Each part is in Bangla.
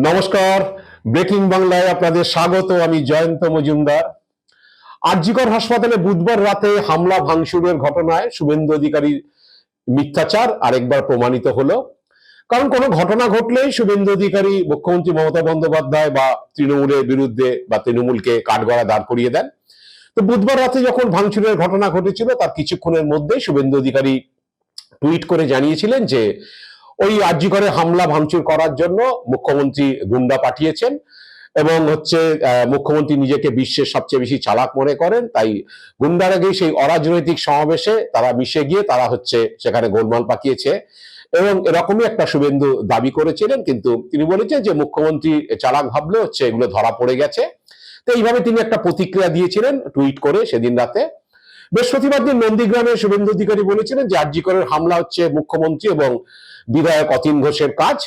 নমস্কার। ব্রেকিং বাংলায় আপনাদের স্বাগত, আমি জয়ন্ত মজুমদার। আরজিকর হাসপাতালে বুধবার রাতে হামলা ভাঙচুরের ঘটনায় শুভেন্দু অধিকারীর মিথ্যাচার আরেকবার প্রমাণিত হলো। কারণ কোনো ঘটনা ঘটলেই শুভেন্দু অধিকারী মুখ্যমন্ত্রী মমতা বন্দ্যোপাধ্যায় বা তৃণমূলের বিরুদ্ধে বা তৃণমূলকে কাঠগড়া দাঁড় করিয়ে দেন। তো বুধবার রাতে যখন ভাঙচুরের ঘটনা ঘটেছিল, তার কিছুক্ষণের মধ্যেই শুভেন্দু অধিকারী টুইট করে জানিয়েছিলেন যে ওই আর্জি করে হামলা ভাঙচুর করার জন্য মুখ্যমন্ত্রী গুন্ডা পাঠিয়েছেন এবং হচ্ছে মুখ্যমন্ত্রী নিজেকে বিশ্বের সবচেয়ে বেশি চালাক মনে করেন। তাই গুন্ডারা গিয়ে সেই অরাজনৈতিক সমাবেশে তারা মিশে গিয়ে তারা হচ্ছে সেখানে গোলমাল পাকিয়েছে এবং এরকমই একটা শুভেন্দু দাবি করেছিলেন। কিন্তু তিনি বলেছেন যে মুখ্যমন্ত্রী চালাক ভাবলে হচ্ছে এগুলো ধরা পড়ে গেছে। তো এইভাবে তিনি একটা প্রতিক্রিয়া দিয়েছিলেন টুইট করে সেদিন রাতে। বৃহস্পতিবার দিন নন্দীগ্রামে শুভেন্দু অধিকারী বলেছিলেন যে আরজিকরের হামলা হচ্ছে মুখ্যমন্ত্রী এবং বিধায়ক অতীন ঘোষের কাজ।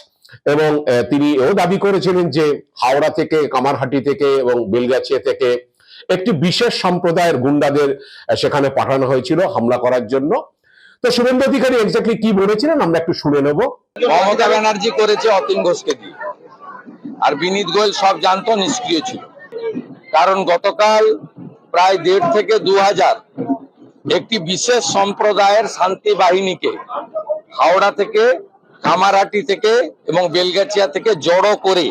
এবং তিনি এও দাবি করেছিলেন যে হাওড়া থেকে, কামারহাটি থেকে এবং বেলগাছিয়া থেকে একটি বিশেষ সম্প্রদায়ের গুন্ডাদের সেখানে পাঠানো হয়েছিল হামলা করার জন্য। তো শুভেন্দু অধিকারী এক্স্যাক্টলি কি বলেছিলেন আমরা একটু শুনে নেব। মমতা ব্যানার্জি করেছে অতীন ঘোষকে দিয়ে। আর বিনীত গোয়েল সব জানতো নিষ্ক্রিয় ছিল। কারণ গতকাল প্রায় দেড় থেকে দু হাজার। একটি বিশেষ সম্প্রদায়ের শান্তি বাহিনীকে হাওড়া থেকে কামারহাটি থেকে এবং বেলগাছিয়া থেকে জড়ো করে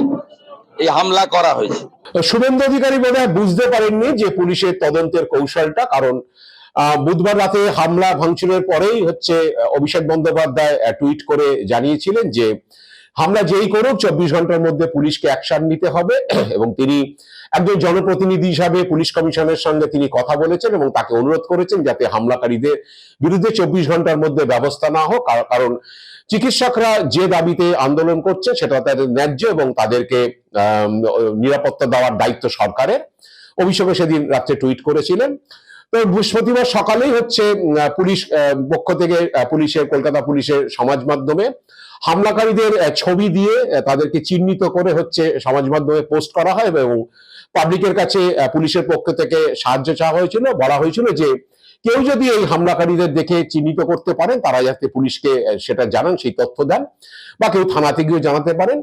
এই হামলা করা হয়েছে। শুভেন্দু অধিকারী বোধ বুঝতে পারেননি যে পুলিশের তদন্তের কৌশলটা, কারণ বুধবার রাতে হামলা ভাঙচুরের পরেই হচ্ছে, অভিষেক বন্দ্যোপাধ্যায় টুইট করে জানিয়েছিলেন যে, হামলা যেই করুক, চব্বিশ ঘণ্টার মধ্যে পুলিশকে অ্যাকশন নিতে হবে। এবং তিনি একজন জনপ্রতিনিধি হিসাবে পুলিশ কমিশনের সঙ্গে তিনি কথা বলেছেন এবং তাকে অনুরোধ করেছেন যাতে হামলাকারীদের বিরুদ্ধে চব্বিশ ঘণ্টার মধ্যে ব্যবস্থা না হোক। কারণ চিকিৎসকরা যে দাবিতে আন্দোলন করছে সেটা তাদের ন্যায্য এবং তাদেরকে নিরাপত্তা দেওয়ার দায়িত্ব সরকারের। অভিষেকে সেদিন রাত্রে টুইট করেছিলেন। তো বৃহস্পতিবার সকালেই হচ্ছে পুলিশ পক্ষ থেকে পুলিশের, কলকাতা পুলিশের সমাজ মাধ্যমে হামলাকারীদের ছবি দিয়ে তাদেরকে চিহ্নিত করে হচ্ছে সমাজ মাধ্যমে পোস্ট করা হয় এবং পাবলিকের কাছে পুলিশের পক্ষ থেকে সাহায্য চাওয়া হয়েছিল, বলা হয়েছিল যে কেউ যদি এই হামলাকারীদের দেখে চিহ্নিত করতে পারেন তারা যাতে পুলিশকে সেটা জানান, সেই তথ্য দেন, বা কেউ থানাতে গিয়ে জানাতে পারেন।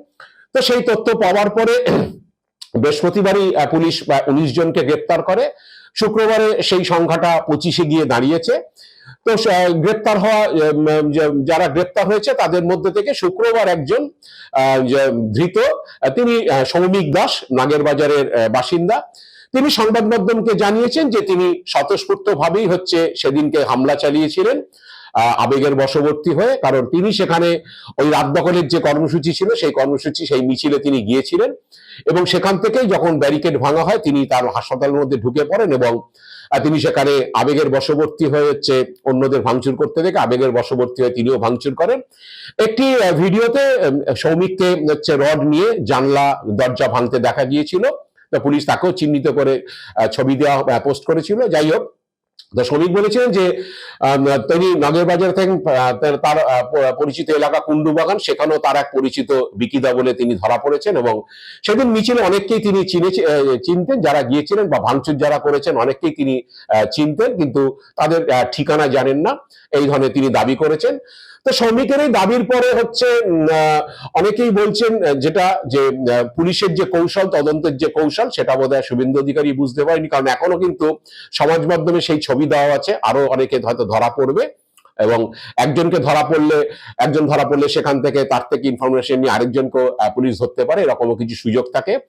তো সেই তথ্য পাওয়ার পরে বৃহস্পতিবারই পুলিশ উনিশ জনকে গ্রেপ্তার করে। শুক্রবারে সেই সংখ্যাটা পঁচিশে গিয়ে দাঁড়িয়েছে। তো গ্রেপ্তার হওয়া যারা গ্রেপ্তার হয়েছে তাদের মধ্যে থেকে শুক্রবার একজন ধৃত তিনি সৌমিক দাস, নাগেরবাজারের বাসিন্দা। তিনি সংবাদ মাধ্যমকে জানিয়েছেন যে তিনি স্বতঃস্ফূর্ত ভাবেই হচ্ছে সেদিনকে হামলা চালিয়েছিলেন। আবেগের বশবর্তী হয়ে, কারণ তিনি সেখানে ওই রাত দখলের যে কর্মসূচি ছিল, সেই কর্মসূচি, সেই মিছিলে তিনি গিয়েছিলেন। এবং সেখান থেকেই যখন ব্যারিকেড ভাঙা হয়, তিনি তার হাসপাতালের মধ্যে ঢুকে পড়েন এবং তিনি সেখানে আবেগের বশবর্তী হয়ে হচ্ছে অন্যদের ভাঙচুর করতে দেখে আবেগের বশবর্তী হয়ে তিনিও ভাঙচুর করেন। একটি ভিডিওতে সৌমিককে হচ্ছে রড নিয়ে জানলা, দরজা ভাঙতে দেখা গিয়েছিল। পুলিশ তাকেও চিহ্নিত করে ছবি দেওয়া পোস্ট করেছিল। যাই হোক তো শ্রমিক যে তিনি নগের বাজার থেকে তার- পরিচিত এলাকা কুন্ডু বাগান, সেখানেও তার এক পরিচিত বিকিদা বলে তিনি ধরা পড়েছেন এবং সেদিন মিছিলে অনেককেই তিনি চিনে চিনতেন, যারা গিয়েছিলেন বা ভাঙচুর যারা করেছেন অনেককেই তিনি চিনতেন, কিন্তু তাদের ঠিকানা জানেন না। এই ধরনের তিনি দাবি করেছেন। তো শ্রমিকের এই দাবির পরে হচ্ছে অনেকেই বলছেন যেটা যে পুলিশের যে কৌশল, তদন্তের যে কৌশল, সেটা বোধ হয় শুভেন্দু অধিকারী বুঝতে পারেনি। কারণ এখনও কিন্তু সমাজ মাধ্যমে সেই ছবি দেওয়া আছে। আরও অনেকে হয়তো ধরা পড়বে। এবং একজনকে ধরা পড়লে একজন ধরা পড়লে সেখান থেকে তার থেকে ইনফরমেশন নিয়ে আরেকজনকে পুলিশ ধরতে পারে এরকমও কিছু সুযোগ থাকে।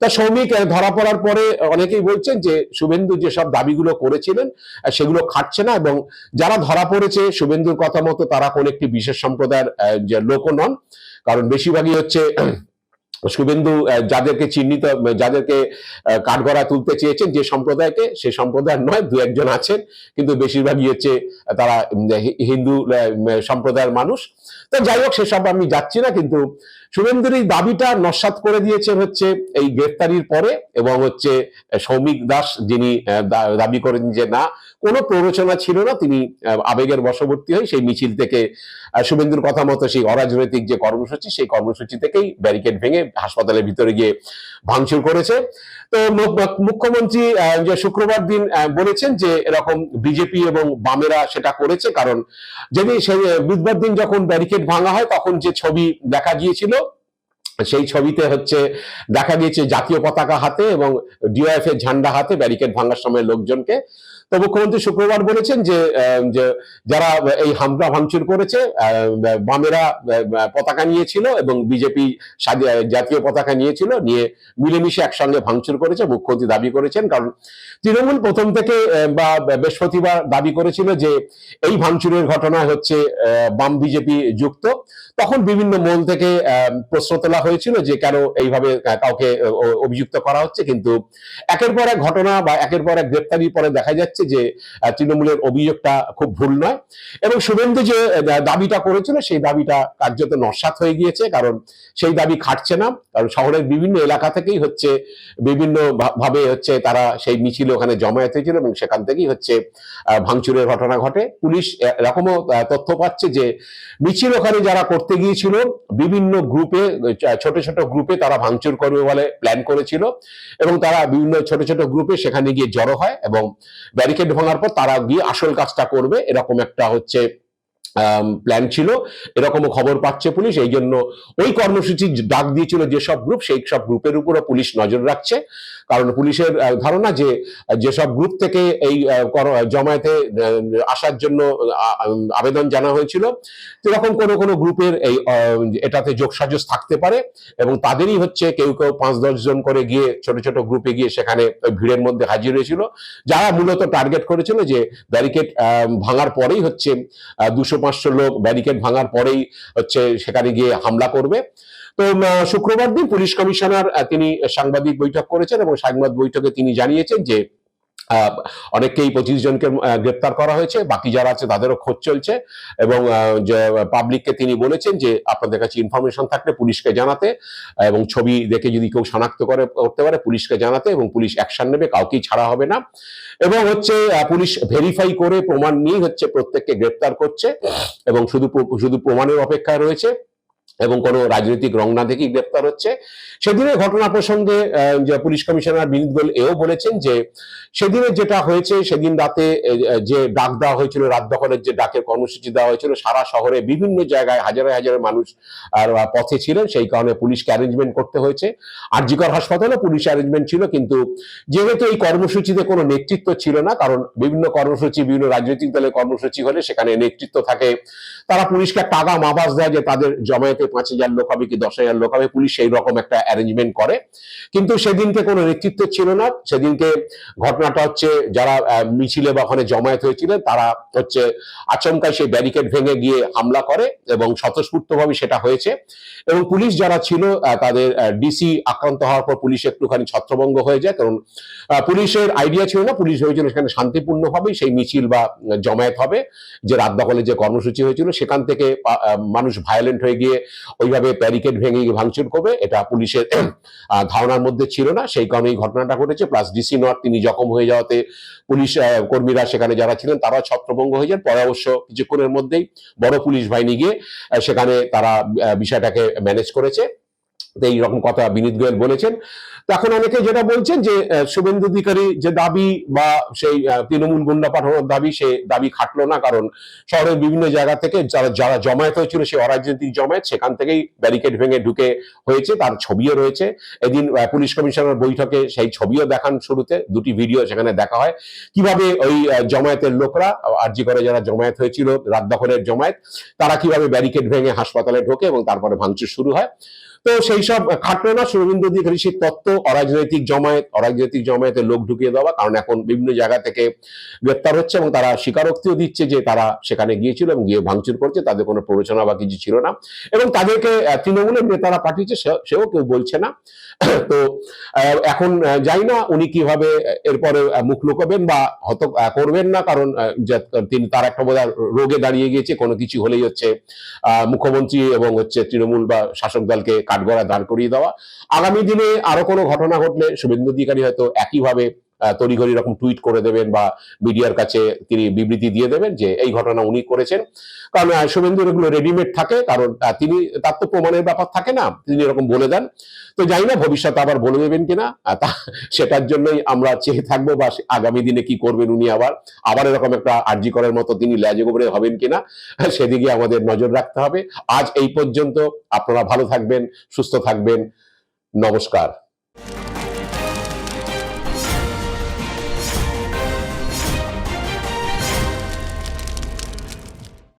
তা আহ, ধরা পড়ার পরে অনেকেই বলছেন যে শুভেন্দু যেসব দাবিগুলো করেছিলেন সেগুলো খাটছে না এবং যারা ধরা পড়েছে শুভেন্দুর কথা মতো তারা কোন একটি বিশেষ সম্প্রদায়ের যে লোকও নন। কারণ বেশিরভাগই হচ্ছে শুভেন্দু যাদেরকে চিহ্নিত, যাদেরকে কাঠগড়া তুলতে চেয়েছেন, যে সম্প্রদায়কে, সে সম্প্রদায় নয়, দু একজন আছেন, কিন্তু বেশিরভাগই হচ্ছে তারা হিন্দু সম্প্রদায়ের মানুষ। তো যাই হোক, সেসব আমি যাচ্ছি না, কিন্তু শুভেন্দুর এই দাবিটা নস্বাত করে দিয়েছেন হচ্ছে এই গ্রেফতারির পরে এবং হচ্ছে সৌমিক দাস যিনি দাবি করেন যে না, কোনো প্ররোচনা ছিল না, তিনি আবেগের বশবর্তী হয়ে সেই মিছিল থেকে শুভেন্দুর কথা মতো সেই অরাজনৈতিক যে কর্মসূচি, সেই কর্মসূচি থেকেই ব্যারিকেড ভেঙে হাসপাতালের ভিতরে গিয়ে ভাঙচুর করেছে। তো মুখ্যমন্ত্রী যে শুক্রবার দিন বলেছেন যে এরকম বিজেপি এবং বামেরা সেটা করেছে, কারণ যদি সেই বুধবার দিন যখন ব্যারিকেড ভাঙা হয়, তখন যে ছবি দেখা গিয়েছিল সেই ছবিতে হচ্ছে দেখা গিয়েছে জাতীয় পতাকা হাতে এবং ডিওএফ এর ঝান্ডা হাতে ব্যারিকেড ভাঙার সময় লোকজনকে তো মুখ্যমন্ত্রী শুক্রবার বলেছেন যে যারা এই হামলা ভাঙচুর করেছে বামেরা পতাকা নিয়েছিল এবং বিজেপি জাতীয় পতাকা নিয়েছিল, নিয়ে মিলেমিশে একসঙ্গে ভাঙচুর করেছে, মুখ্যমন্ত্রী দাবি করেছেন। কারণ তৃণমূল প্রথম থেকে বা বৃহস্পতিবার দাবি করেছিল যে এই ভাঙচুরের ঘটনা হচ্ছে বাম বিজেপি যুক্ত। তখন বিভিন্ন মহল থেকে প্রশ্ন তোলা হয়েছিল যে কেন এইভাবে কাউকে অভিযুক্ত করা হচ্ছে। কিন্তু একের পর এক ঘটনা বা একের পর এক গ্রেপ্তারির পরে দেখা যাচ্ছে যে তৃণমূলের অভিযোগটা খুব ভুল নয়। এবং শুভেন্দু যে দাবিটা করেছিল, সেই দাবিটা কার্যত নস্বাত হয়ে গিয়েছে, কারণ সেই দাবি খাটছে না। কারণ শহরের বিভিন্ন এলাকা থেকেই হচ্ছে, বিভিন্ন ভাবে হচ্ছে তারা সেই মিছিল ওখানে জমায়েত হয়েছিল এবং সেখান থেকেই হচ্ছে ভাঙচুরের ঘটনা ঘটে। পুলিশ এরকমও তথ্য পাচ্ছে যে, মিছিল ওখানে যারা করতে গিয়েছিল, বিভিন্ন গ্রুপে ছোট ছোট গ্রুপে তারা ভাঙচুর করবে বলে প্ল্যান করেছিল। এবং তারা বিভিন্ন ছোট ছোট গ্রুপে সেখানে গিয়ে জড়ো হয় এবং ব্যারিকেড ভাঙার পর তারা গিয়ে আসল কাজটা করবে। এরকম একটা হচ্ছে প্ল্যান ছিল। এরকম খবর পাচ্ছে পুলিশ। এই জন্য ওই কর্মসূচি ডাক দিয়েছিল যেসব গ্রুপ সেই সব গ্রুপের উপরও পুলিশ নজর রাখছে। কারণ পুলিশের ধারণা যে, যেসব গ্রুপ থেকে এই জমায়েতে আসার জন্য আবেদন জানা হয়েছিল, সেরকম কোনো কোনো গ্রুপের এই এটাতে যোগসাজস থাকতে পারে এবং তাদেরই হচ্ছে কেউ কেউ পাঁচ দশ জন করে গিয়ে ছোট ছোট গ্রুপে গিয়ে সেখানে ভিড়ের মধ্যে হাজির হয়েছিল। যারা মূলত টার্গেট করেছিল যে, ব্যারিকেড ভাঙার পরেই হচ্ছে দুশো পাঁচশো লোক ব্যারিকেড ভাঙার পরেই হচ্ছে সেখানে গিয়ে হামলা করবে। তো শুক্রবার দিন পুলিশ কমিশনার তিনি সাংবাদিক বৈঠক করেছেন এবং সাংবাদ বৈঠকে তিনি জানিয়েছেন যে অনেককেই পঁচিশ জনকে গ্রেপ্তার করা হয়েছে। বাকি যারা আছে তাদেরও খোঁজ চলছে এবং পাবলিককে তিনি বলেছেন যে, আপনাদের কাছে ইনফরমেশন থাকলে পুলিশকে জানাতে এবং ছবি দেখে যদি কেউ শনাক্ত করে, করতে পারে, পুলিশকে জানাতে এবং পুলিশ অ্যাকশন নেবে, কাউকেই ছাড়া হবে না। এবং হচ্ছে পুলিশ ভেরিফাই করে প্রমাণ নিয়ে হচ্ছে প্রত্যেককে গ্রেপ্তার করছে এবং শুধু শুধু প্রমাণের অপেক্ষায় রয়েছে। এবং কোনো রাজনৈতিক রং না দেখেই গ্রেপ্তার হচ্ছে। সেদিনের ঘটনা প্রসঙ্গে পুলিশ কমিশনার বিনীত গোয়েল এও বলেছেন যে সেদিনের যেটা হয়েছে, সেদিন রাতে যে ডাক দেওয়া হয়েছিল, রাত দখলের যে ডাকের কর্মসূচি দেওয়া হয়েছিল, সারা শহরে বিভিন্ন জায়গায় হাজারে হাজারে মানুষ আর পথে ছিলেন। সেই কারণে পুলিশকে অ্যারেঞ্জমেন্ট করতে হয়েছে। আরজিকর হাসপাতালে পুলিশ অ্যারেঞ্জমেন্ট ছিল, কিন্তু যেহেতু এই কর্মসূচিতে কোনো নেতৃত্ব ছিল না, কারণ বিভিন্ন কর্মসূচি, বিভিন্ন রাজনৈতিক দলের কর্মসূচি হলে সেখানে নেতৃত্ব থাকে, তারা পুলিশকে আগাম আভাস দেয় যে তাদের জমায়েতে পাঁচ হাজার লোক হবে কি দশ হাজার লোক হবে, পুলিশ সেই রকম একটা অ্যারেঞ্জমেন্ট করে। কিন্তু সেদিনকে কোনো নেতৃত্ব ছিল না। সেদিনকে ঘটনাটা হচ্ছে যারা মিছিলে বা ওখানে জমায়েত হয়েছিলেন, তারা হচ্ছে আচমকা সেই ব্যারিকেড ভেঙে গিয়ে হামলা করে এবং স্বতঃস্ফূর্তভাবে সেটা হয়েছে। এবং পুলিশ যারা ছিল তাদের ডিসি আক্রান্ত হওয়ার পর পুলিশ একটুখানি ছত্রভঙ্গ হয়ে যায়। কারণ পুলিশের আইডিয়া ছিল না, পুলিশ হয়েছিল সেখানে শান্তিপূর্ণভাবেই সেই মিছিল বা জমায়েত হবে। যে রাত দখলের যে কর্মসূচি হয়েছিল, সেখান থেকে মানুষ ভায়োলেন্ট হয়ে গিয়ে ওইভাবে প্যারিকেড ভেঙে ভাঙচুর করবে, এটা পুলিশের ধারণার মধ্যে ছিল না, সেই কারণে এই ঘটনাটা ঘটেছে প্লাস ডিসি নর্থ তিনি জখম হয়ে যাওয়াতে পুলিশ কর্মীরা সেখানে যারা ছিলেন তারা ছত্রভঙ্গ হয়ে যান, পরে অবশ্য কিছুক্ষণের মধ্যেই বড় পুলিশ বাহিনী গিয়ে সেখানে তারা বিষয়টাকে ম্যানেজ করেছে। এইরকম কথা বিনীত গোয়েল বলেছেন। এখন অনেকে যেটা বলছেন যে শুভেন্দু অধিকারী যে দাবি বা সেই তৃণমূল গুন্ডা পাঠানোর দাবি, সে দাবি খাটলো না, কারণ শহরের বিভিন্ন জায়গা থেকে যারা যারা জমায়েত হয়েছিল সেই অরাজনৈতিক জমায়েত, সেখান থেকেই ব্যারিকেড ভেঙে ঢুকে হয়েছে, তার ছবিও রয়েছে। এদিন পুলিশ কমিশনার বৈঠকে সেই ছবিও দেখান শুরুতে, দুটি ভিডিও সেখানে দেখা হয়। কীভাবে ওই জমায়েতের লোকরা, আরজি করে যারা জমায়েত হয়েছিল, রাত দখলের জমায়েত, তারা কীভাবে ব্যারিকেড ভেঙে হাসপাতালে ঢোকে এবং তারপরে ভাঙচুর শুরু হয়। তো সেই সব খাটলো না শুভেন্দু অধিকারী সেই তত্ত্ব, অরাজনৈতিক জমায়েত, অরাজনৈতিক জমায়েতে লোক ঢুকিয়ে দেওয়া, কারণ এখন বিভিন্ন জায়গা থেকে গ্রেপ্তার হচ্ছে এবং তারা স্বীকারোক্তিও দিচ্ছে যে তারা সেখানে গিয়েছিল এবং গিয়ে ভাঙচুর করছে, তাদের কোনো প্ররোচনা বা কিছু ছিল না। এবং তাদেরকে তৃণমূলের নেতারা পাঠিয়েছে সেও কেউ বলছে না। তো এখন জানি না, উনি কীভাবে, এরপরে মুখ লুকোবেন বা হত করবেন না, কারণ তিনি তার একটা বোধ রোগে দাঁড়িয়ে গিয়েছে, কোনো কিছু হলেই হচ্ছে মুখ্যমন্ত্রী এবং হচ্ছে তৃণমূল বা শাসক দলকে কাঠগড়ায় দাঁড় করিয়ে দেওয়া। আগামী দিনে আরও কোনো ঘটনা ঘটলে শুভেন্দু অধিকারী হয়তো একইভাবে তড়িঘড়ি এরকম টুইট করে দেবেন বা মিডিয়ার কাছে তিনি বিবৃতি দিয়ে দেবেন যে এই ঘটনা উনি করেছেন। কারণ শুভেন্দুর এগুলো রেডিমেড থাকে, কারণ তিনি, তার তো প্রমাণের ব্যাপার থাকে না, তিনি এরকম বলে দেন। তো জানি না ভবিষ্যতে আবার বলে দেবেন কিনা সেটার জন্যই আমরা চেয়ে থাকব বা আগামী দিনে কি করবেন উনি আবার আবার এরকম একটা আর্জি করার মতো তিনি ল্যাজে গোবরে হবেন কিনা, সেদিকে আমাদের নজর রাখতে হবে। আজ এই পর্যন্ত আপনারা ভালো থাকবেন, সুস্থ থাকবেন। নমস্কার।